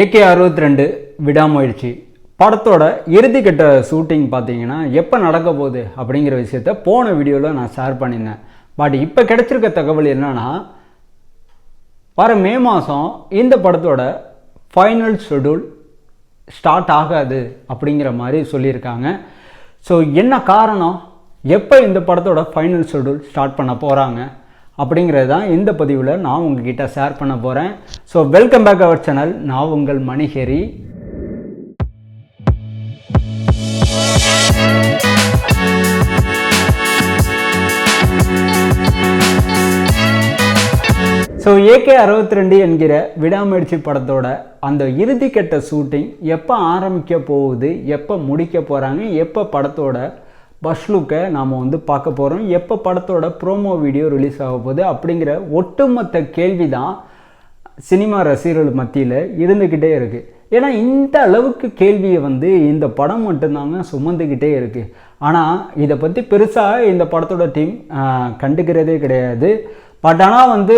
AK அறுபத்தி ரெண்டு விடாமுயற்சி. படத்தோட இறுதிக்கட்ட ஷூட்டிங் பார்த்தீங்கன்னா எப்போ நடக்க போகுது அப்படிங்கிற விஷயத்த போன வீடியோவில் நான் ஷேர் பண்ணியிருந்தேன். பட் இப்போ கிடைச்சிருக்க தகவல் என்னன்னா வர மே மாதம் இந்த படத்தோட ஃபைனல் ஷெடியூல் ஸ்டார்ட் ஆகாது அப்படிங்கிற மாதிரி சொல்லியிருக்காங்க. ஸோ என்ன காரணம்? எப்போ இந்த படத்தோட ஃபைனல் ஷெடியூல் ஸ்டார்ட் பண்ண போகிறாங்க அப்படிங்கிறது தான் இந்த பதிவில் நான் உங்ககிட்ட ஷேர் பண்ண போகிறேன் so welcome back our channel நான் உங்கள் மணிஹரி ஸோ ஏகே அறுபத்தி ரெண்டு என்கிற விடாமுயற்சி படத்தோட அந்த இறுதிக்கட்ட ஷூட்டிங் எப்போ ஆரம்பிக்க போகுது எப்போ முடிக்க போகிறாங்க எப்போ படத்தோட பஸ் லுக்கை நாம் வந்து பார்க்க போகிறோம் எப்போ படத்தோட ப்ரோமோ வீடியோ ரிலீஸ் ஆக போகுது அப்படிங்கிற ஒட்டுமொத்த கேள்வி தான் சினிமா ரசிகர்கள் மத்தியில் இருந்துக்கிட்டே இருக்குது ஏன்னா இந்த அளவுக்கு கேள்வியை வந்து இந்த படம் மட்டும்தாங்க சுமந்துக்கிட்டே இருக்குது ஆனால் இதை பற்றி பெருசாக இந்த படத்தோட டீம் கண்டுக்கிறதே கிடையாது. பட் ஆனால் வந்து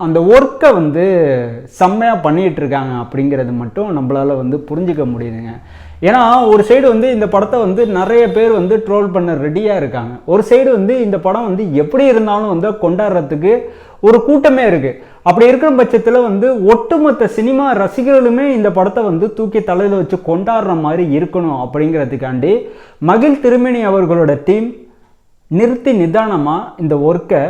அந்த ஒர்க்கை வந்து செம்மையாக பண்ணிகிட்டு இருக்காங்க அப்படிங்கிறது மட்டும் நம்மளால் வந்து புரிஞ்சிக்க முடியுதுங்க. ஏன்னா ஒரு சைடு வந்து இந்த படத்தை வந்து நிறைய பேர் வந்து ட்ரோல் பண்ண ரெடியாக இருக்காங்க. ஒரு சைடு வந்து இந்த படம் வந்து எப்படி இருந்தாலும் வந்து கொண்டாடுறதுக்கு ஒரு கூட்டமே இருக்குது அப்படி இருக்கிற பட்சத்தில் வந்து ஒட்டுமொத்த சினிமா ரசிகர்களுமே இந்த படத்தை வந்து தூக்கி தலையில் வச்சு கொண்டாடுற மாதிரி இருக்கணும் அப்படிங்கிறதுக்காண்டி மகிழ் திருமணி அவர்களோட டீம் நிறுத்தி நிதானமாக இந்த ஒர்க்கை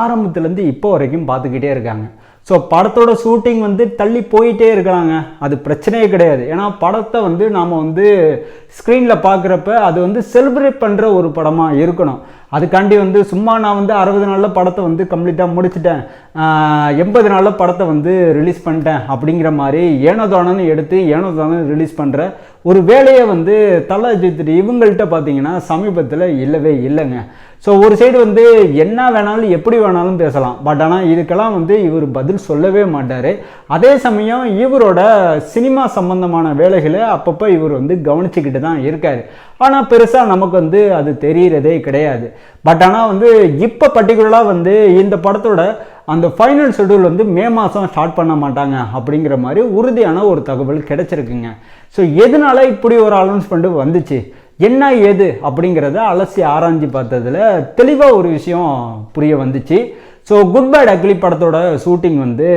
ஆரம்பத்துலேருந்து இப்போ வரைக்கும் பார்த்துக்கிட்டே இருக்காங்க. ஸோ படத்தோட ஷூட்டிங் வந்து தள்ளி போயிட்டே இருக்கிறாங்க அது பிரச்சனையே கிடையாது. ஏன்னா படத்தை வந்து நாம் வந்து ஸ்க்ரீனில் பார்க்குறப்ப அது வந்து செலிப்ரேட் பண்ணுற ஒரு படமாக இருக்கணும். அதுக்காண்டி வந்து சும்மா நான் வந்து அறுபது நாளில் படத்தை வந்து கம்ப்ளீட்டாக முடிச்சிட்டேன். எண்பது நாளில் படத்தை வந்து ரிலீஸ் பண்ணிட்டேன் அப்படிங்கிற மாதிரி ஏனோதானன்னு எடுத்து ஏனோ ரிலீஸ் பண்ணுற ஒரு வேலையை வந்து தல அஜித் இவங்கள்ட்ட பார்த்தீங்கன்னா சமீபத்தில் இல்லவே இல்லைங்க. ஸோ ஒரு சைடு வந்து என்ன வேணாலும் எப்படி வேணாலும் பேசலாம். பட் ஆனால் இதுக்கெல்லாம் வந்து இவர் பதில் சொல்லவே மாட்டார். அதே சமயம் இவரோட சினிமா சம்பந்தமான வேலைகளை அப்பப்போ இவர் வந்து கவனிச்சுக்கிட்டு தான் இருக்கார். ஆனால் பெருசாக நமக்கு வந்து அது தெரிகிறதே கிடையாது. பட் ஆனால் வந்து இப்போ பர்டிகுலராக வந்து இந்த படத்தோட அந்த ஃபைனல் ஷெடியூல் வந்து மே மாதம் ஸ்டார்ட் பண்ண மாட்டாங்க அப்படிங்கிற மாதிரி உறுதியான ஒரு தகவல் கிடச்சிருக்குங்க. ஸோ எதனால இப்படி ஒரு அனௌன்ஸ்மெண்ட் வந்துச்சு? என்ன ஏது? அப்படிங்கிறத அலசி ஆராய்ஞ்சு பார்த்ததில் தெளிவாக ஒரு விஷயம் புரிய வந்துச்சு. ஸோ குட் பேட் அக்லி படத்தோட ஷூட்டிங் வந்து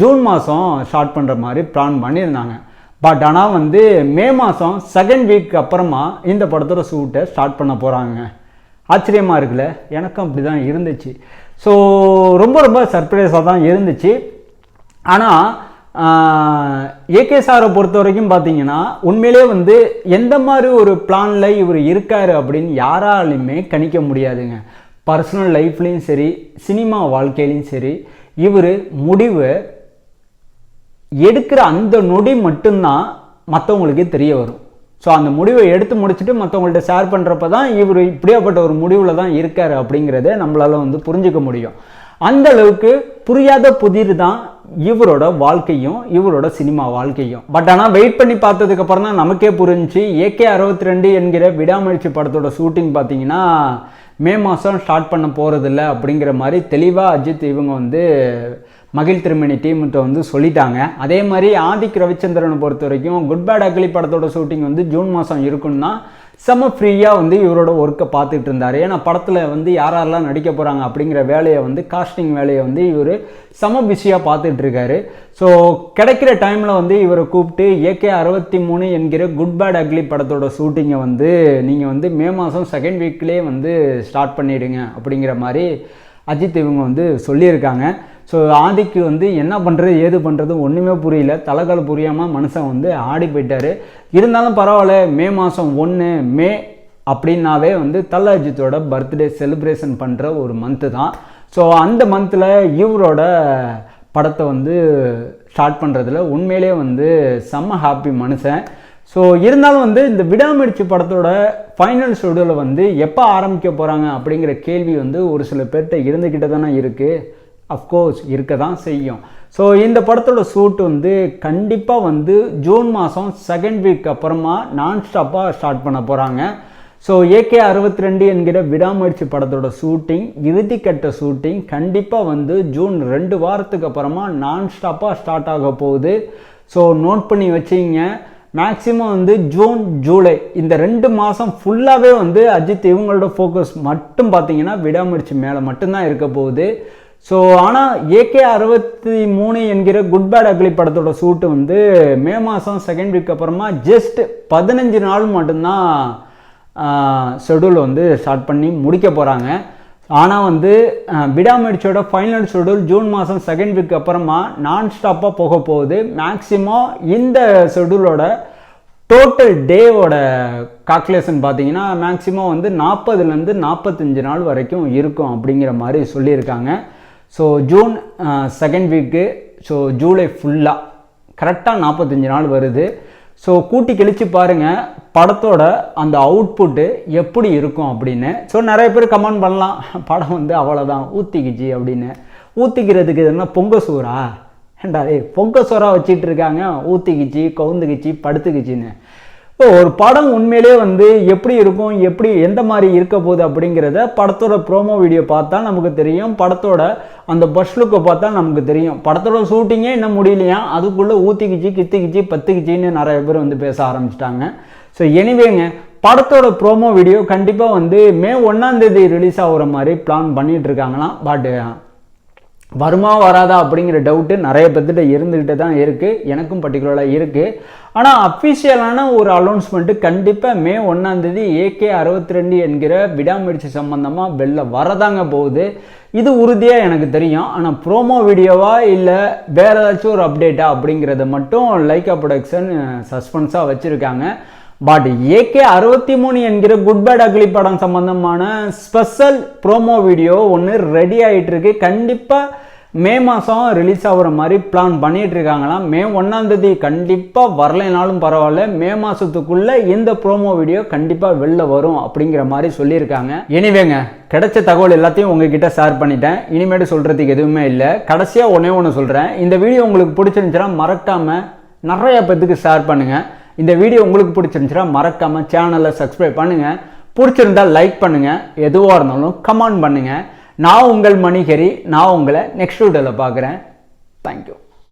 ஜூன் மாதம் ஸ்டார்ட் பண்ணுற மாதிரி பிளான் பண்ணியிருந்தாங்க. பட் ஆனால் வந்து மே மாதம் செகண்ட் வீக் அப்புறமா இந்த படத்தோட ஷூட்டை ஸ்டார்ட் பண்ண போகிறாங்க ஆச்சரியமாக இருக்குல்ல? எனக்கும் அப்படி தான் இருந்துச்சு. ஸோ ரொம்ப ரொம்ப சர்ப்ரைஸாக தான் இருந்துச்சு. ஆனால் ஏகே சாரை பொறுத்த வரைக்கும் பார்த்தீங்கன்னா உண்மையிலே வந்து எந்த மாதிரி ஒரு பிளானில் இவர் இருக்கார் அப்படின்னு யாராலையுமே கணிக்க முடியாதுங்க. பர்சனல் லைஃப்லேயும் சரி சினிமா வாழ்க்கையிலையும் சரி இவர் முடிவு எடுக்கிற அந்த நொடி மட்டும்தான் மற்றவங்களுக்கு தெரிய வரும். ஸோ அந்த முடிவை எடுத்து முடிச்சுட்டு மற்றவங்கள்ட்ட ஷேர் பண்ணுறப்ப தான் இவர் இப்படியாப்பட்ட ஒரு முடிவில் தான் இருக்கார் அப்படிங்கிறத நம்மளால் வந்து புரிஞ்சுக்க முடியும். அந்த அளவுக்கு புரியாத புதிர் தான் இவரோட வாழ்க்கையும் இவரோட சினிமா வாழ்க்கையும். பட் ஆனால் வெயிட் பண்ணி பார்த்ததுக்கு அப்புறம் தான் நமக்கே புரிஞ்சு ஏகே அறுபத்தி ரெண்டு என்கிற விடாமுயற்சி படத்தோட ஷூட்டிங் பார்த்தீங்கன்னா மே மாதம் ஸ்டார்ட் பண்ண போகிறதில்ல அப்படிங்கிற மாதிரி தெளிவாக அஜித் இவங்க வந்து மகிழ் திருமணி டீம்கிட்ட வந்து சொல்லிட்டாங்க. அதே மாதிரி ஆதிக் ரவிச்சந்திரனை பொறுத்த வரைக்கும் குட் பேட் அக்லி படத்தோட ஷூட்டிங் வந்து ஜூன் மாதம் இருக்குன்னா செம ஃப்ரீயாக வந்து இவரோட ஒர்க்கை பார்த்துட்டு இருந்தார். ஏன்னா படத்தில் வந்து யார் யாரெல்லாம் நடிக்க போகிறாங்க அப்படிங்கிற வேலையை வந்து காஸ்டிங் வேலையை வந்து இவர் செம பிஸியாக பார்த்துட்டு இருக்காரு. ஸோ கிடைக்கிற டைமில் வந்து இவரை கூப்பிட்டு ஏகே அறுபத்தி மூணு என்கிற குட் பேட் அக்லி படத்தோட ஷூட்டிங்கை வந்து நீங்கள் வந்து மே மாதம் செகண்ட் வீக்லேயே வந்து ஸ்டார்ட் பண்ணிவிடுங்க அப்படிங்கிற மாதிரி அஜித் இவங்க வந்து சொல்லியிருக்காங்க. ஸோ ஆதிக்கு வந்து என்ன பண்ணுறது ஏது பண்ணுறது ஒன்றுமே புரியல. தலைகால் புரியாமல் மனுஷன் வந்து ஆடி போயிட்டார். இருந்தாலும் பரவாயில்ல மே மாதம் ஒன்று மே அப்படின்னாவே வந்து தல்லாஜித்தோட அஜித்தோட பர்த்டே செலிப்ரேஷன் பண்ணுற ஒரு மந்த்து தான். ஸோ அந்த மந்தில் இவரோட படத்தை வந்து ஸ்டார்ட் பண்ணுறதுல உண்மையிலே வந்து செம்ம ஹாப்பி மனுஷன். ஸோ இருந்தாலும் வந்து இந்த விடாமுயற்சி படத்தோட ஃபைனல் ஷெடியூலை வந்து எப்போ ஆரம்பிக்க போகிறாங்க அப்படிங்கிற கேள்வி வந்து ஒரு சில பேர்கிட்ட இருந்துக்கிட்டு தானே இருக்குது அஃப்கோர்ஸ் இருக்க தான் செய்யும். ஸோ இந்த படத்தோட ஷூட் வந்து கண்டிப்பாக வந்து ஜூன் மாதம் செகண்ட் வீக் அப்புறமா நான் ஸ்டாப்பாக ஸ்டார்ட் பண்ண போகிறாங்க ஸோ ஏகே அறுபத்தி ரெண்டு என்கிற விடாமுயற்சி படத்தோட ஷூட்டிங் இறுதிக்கட்ட ஷூட்டிங் கண்டிப்பாக வந்து ஜூன் ரெண்டு வாரத்துக்கு அப்புறமா நான் ஸ்டாப்பாக ஸ்டார்ட் ஆக போகுது. ஸோ நோட் பண்ணி வச்சிங்க. மேக்ஸிமம் வந்து ஜூன் ஜூலை இந்த ரெண்டு மாதம் ஃபுல்லாகவே வந்து அஜித் இவங்களோட ஃபோக்கஸ் மட்டும் பார்த்தீங்கன்னா விடாமுயற்சி மேலே மட்டும்தான் இருக்க போகுது. ஸோ ஆனால் ஏகே அறுபத்தி மூணு என்கிற குட் பேட் அக்லி படத்தோட ஷூட்டு வந்து மே மாதம் செகண்ட் வீக் அப்புறமா ஜஸ்ட் பதினஞ்சு நாள் மட்டும்தான் ஷெடியூல் வந்து ஸ்டார்ட் பண்ணி முடிக்க போகிறாங்க ஆனால் வந்து விடாமுயற்சியோட ஃபைனல் ஷெடியூல் ஜூன் மாதம் செகண்ட் வீக் அப்புறமா நான் ஸ்டாப்பாக போக போகுது. மேக்ஸிமம் இந்த ஷெடியூலோட டோட்டல் டேவோட கால்குலேஷன் பார்த்தீங்கன்னா மேக்ஸிமம் வந்து நாற்பதுலேருந்து நாற்பத்தஞ்சு நாள் வரைக்கும் இருக்கும் அப்படிங்கிற மாதிரி சொல்லியிருக்காங்க. So June second week so July ஃபுல்லாக கரெக்டாக நாற்பத்தஞ்சு நாள் வருது. ஸோ கூட்டி கழித்து பாருங்கள் படத்தோட அந்த அவுட்புட்டு எப்படி இருக்கும் அப்படின்னு. ஸோ நிறைய பேர் கமெண்ட் பண்ணலாம் படம் வந்து அவ்வளோதான் ஊற்றிக்கிச்சு அப்படின்னு. ஊற்றிக்கிறதுக்கு எதுனா பொங்க சோறா? ஏண்டா ஏய் பொங்க சோறா வச்சிட்டு இருக்காங்க ஊற்றிக்கிச்சு கவுந்துக்கிச்சு படுத்துக்கிச்சின்னு. இப்போ ஒரு படம் உண்மையிலே வந்து எப்படி இருக்கும் எப்படி எந்த மாதிரி இருக்க போகுது அப்படிங்கிறத படத்தோட ப்ரோமோ வீடியோ பார்த்தா நமக்கு தெரியும். படத்தோட அந்த பஸ் லுக்கை பார்த்தா நமக்கு தெரியும். படத்தோட ஷூட்டிங்கே இன்னும் முடியலையா? அதுக்குள்ளே ஊற்றிக்கிச்சு கித்துக்கிச்சு பத்துக்கிச்சின்னு நிறைய பேர் வந்து பேச ஆரம்பிச்சிட்டாங்க. ஸோ எனிவேங்க படத்தோட ப்ரோமோ வீடியோ கண்டிப்பாக வந்து மே ஒன்றாந்தேதி ரிலீஸ் ஆகிற மாதிரி பிளான் பண்ணிகிட்டு இருக்காங்களாம். பட் வருமா வராதா அப்படிங்கிற டவுட்டு நிறைய பேர்த்திட்ட இருந்துக்கிட்டு தான் இருக்குது எனக்கும் பர்டிகுலராக இருக்குது ஆனால் அஃபிஷியலான ஒரு அனௌன்ஸ்மெண்ட்டு கண்டிப்பாக மே ஒன்றாந்தேதி ஏகே அறுபத்தி ரெண்டு என்கிற விடாமுயற்சி சம்மந்தமாக வெளில வரதாங்க போகுது. இது உறுதியாக எனக்கு தெரியும். ஆனால் ப்ரோமோ வீடியோவா இல்லை வேறு ஏதாச்சும் ஒரு அப்டேட்டா அப்படிங்கிறத மட்டும் லைக்கா ப்ரொடக்ஷன் சஸ்பென்ஸாக வச்சுருக்காங்க. பட் ஏகே அறுபத்தி மூணு என்கிற குட் பேட் அக்லி படம் சம்பந்தமான ஸ்பெஷல் ப்ரோமோ வீடியோ ஒன்று ரெடி ஆகிட்டு இருக்கு கண்டிப்பாக மே மாதம் ரிலீஸ் ஆகுற மாதிரி பிளான் பண்ணிட்டு இருக்காங்களாம் மே ஒன்றாந்தேதி கண்டிப்பாக வரலைனாலும் பரவாயில்ல. மே மாதத்துக்குள்ளே இந்த ப்ரோமோ வீடியோ கண்டிப்பாக வெளில வரும் அப்படிங்கிற மாதிரி சொல்லியிருக்காங்க. எனிவேங்க கிடைச்ச தகவல் எல்லாத்தையும் உங்ககிட்ட ஷேர் பண்ணிட்டேன். இனிமேட்டு சொல்கிறதுக்கு எதுவுமே இல்லை. கடைசியாக ஒன்றே ஒன்று சொல்கிறேன் இந்த வீடியோ உங்களுக்கு பிடிச்சிருந்துச்சுன்னா மறக்காமல் நிறைய பேத்துக்கு ஷேர் பண்ணுங்கள் இந்த வீடியோ உங்களுக்கு பிடிச்சிருந்துச்சுன்னா மறக்காமல் சேனலை சப்ஸ்கிரைப் பண்ணுங்கள் பிடிச்சிருந்தா லைக் பண்ணுங்கள் எதுவாக இருந்தாலும் கமெண்ட் பண்ணுங்கள் நான் உங்கள் மணிகரி. நான் உங்களை நெக்ஸ்ட் வீடியோவில் பார்க்குறேன். தேங்க்யூ